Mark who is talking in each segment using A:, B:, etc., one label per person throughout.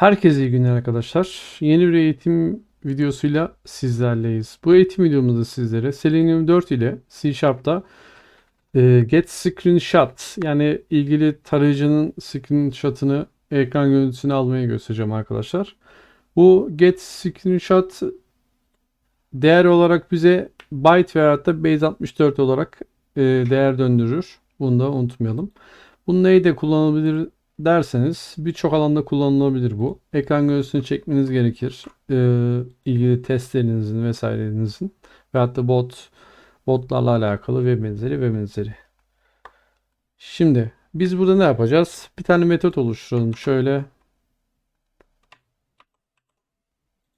A: Herkese iyi günler arkadaşlar. Yeni bir eğitim videosuyla sizlerleyiz. Bu eğitim videomuzda sizlere Selenium 4 ile C Sharp'ta e, Get Screenshot yani ilgili tarayıcının screenshot'ını ekran görüntüsünü almayı göstereceğim arkadaşlar. Bu Get Screenshot değer olarak bize byte veya da base64 olarak e, değer döndürür. Bunu da unutmayalım. Bunu neyde kullanılabilir derseniz birçok alanda kullanılabilir bu. Ekran görüntüsünü çekmeniz gerekir. Ee, ilgili testlerinizin vesairelerinizin veyahut da bot botlarla alakalı ve benzeri ve benzeri. Şimdi biz burada ne yapacağız? Bir tane metot oluşturalım. Şöyle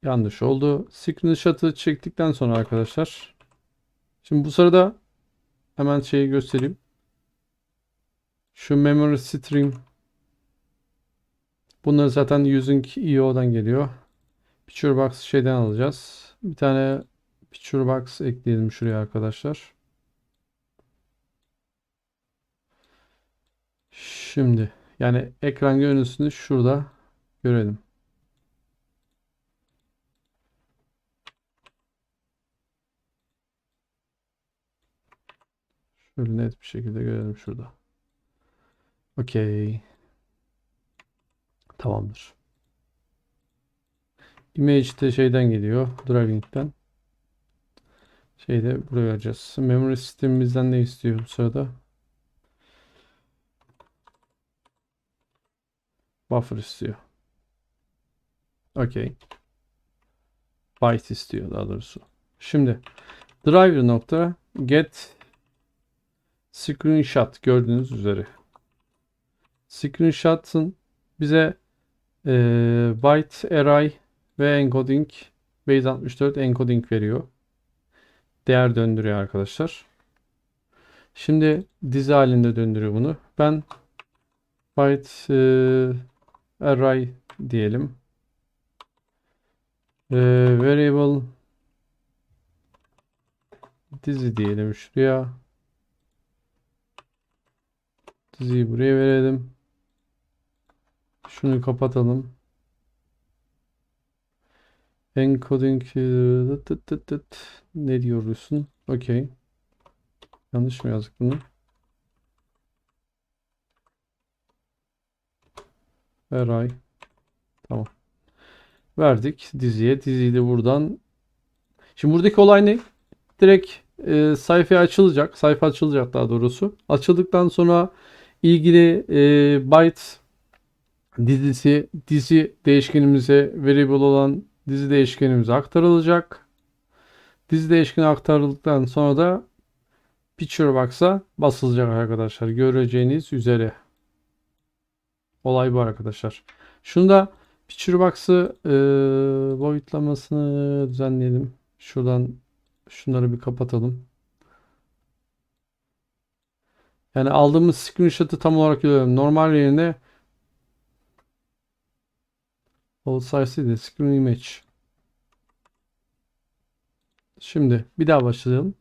A: yanlış oldu. Screenshot'ı çektikten sonra arkadaşlar şimdi bu sırada hemen şeyi göstereyim. Şu memory stream Bunları zaten using IO'dan geliyor. Picture box şeyden alacağız. Bir tane picture box ekleyelim şuraya arkadaşlar. Şimdi yani ekran görüntüsünü şurada görelim. Şöyle net bir şekilde görelim şurada. Okey. Tamamdır. Image de şeyden geliyor. Driving'den. Şeyde buraya vereceğiz. Memory sistemimizden ne istiyor bu sırada? Buffer istiyor. Okey. Byte istiyor daha doğrusu. Şimdi driver nokta get screenshot gördüğünüz üzere. Screenshot'ın bize e, byte array ve encoding base64 encoding veriyor. Değer döndürüyor arkadaşlar. Şimdi dizi halinde döndürüyor bunu. Ben byte e, array diyelim. E, variable dizi diyelim şuraya. Diziyi buraya verelim. Şunu kapatalım. Encoding tıt tıt tıt ne diyorsun? Okey. Yanlış mı yazdık bunu? Array. Tamam. Verdik diziye. Diziyi de buradan. Şimdi buradaki olay ne? Direkt e, sayfaya açılacak. Sayfa açılacak daha doğrusu. Açıldıktan sonra ilgili e, byte dizisi dizi değişkenimize variable olan dizi değişkenimize aktarılacak. Dizi değişkeni aktarıldıktan sonra da picture box'a basılacak arkadaşlar. Göreceğiniz üzere. Olay bu arkadaşlar. Şunu da picture box'ı e, boyutlamasını düzenleyelim. Şuradan şunları bir kapatalım. Yani aldığımız screenshot'ı tam olarak görüyorum. Normal yerine All size değil, screen image. Şimdi bir daha başlayalım.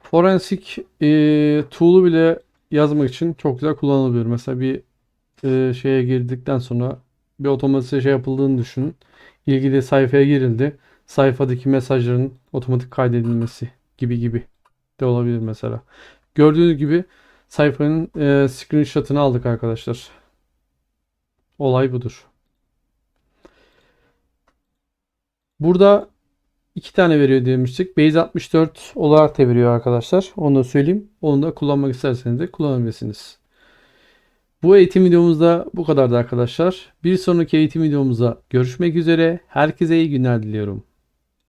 A: Forensik e, tool'u bile yazmak için çok güzel kullanılabilir. Mesela bir e, şeye girdikten sonra bir otomatik şey yapıldığını düşünün. İlgili sayfaya girildi. Sayfadaki mesajların otomatik kaydedilmesi gibi gibi de olabilir mesela. Gördüğünüz gibi sayfanın e, screenshot'ını aldık arkadaşlar. Olay budur. Burada iki tane veriyor demiştik. Base 64 olarak da veriyor arkadaşlar. Onu da söyleyeyim. Onu da kullanmak isterseniz de kullanabilirsiniz. Bu eğitim videomuzda bu kadardı arkadaşlar. Bir sonraki eğitim videomuzda görüşmek üzere. Herkese iyi günler diliyorum.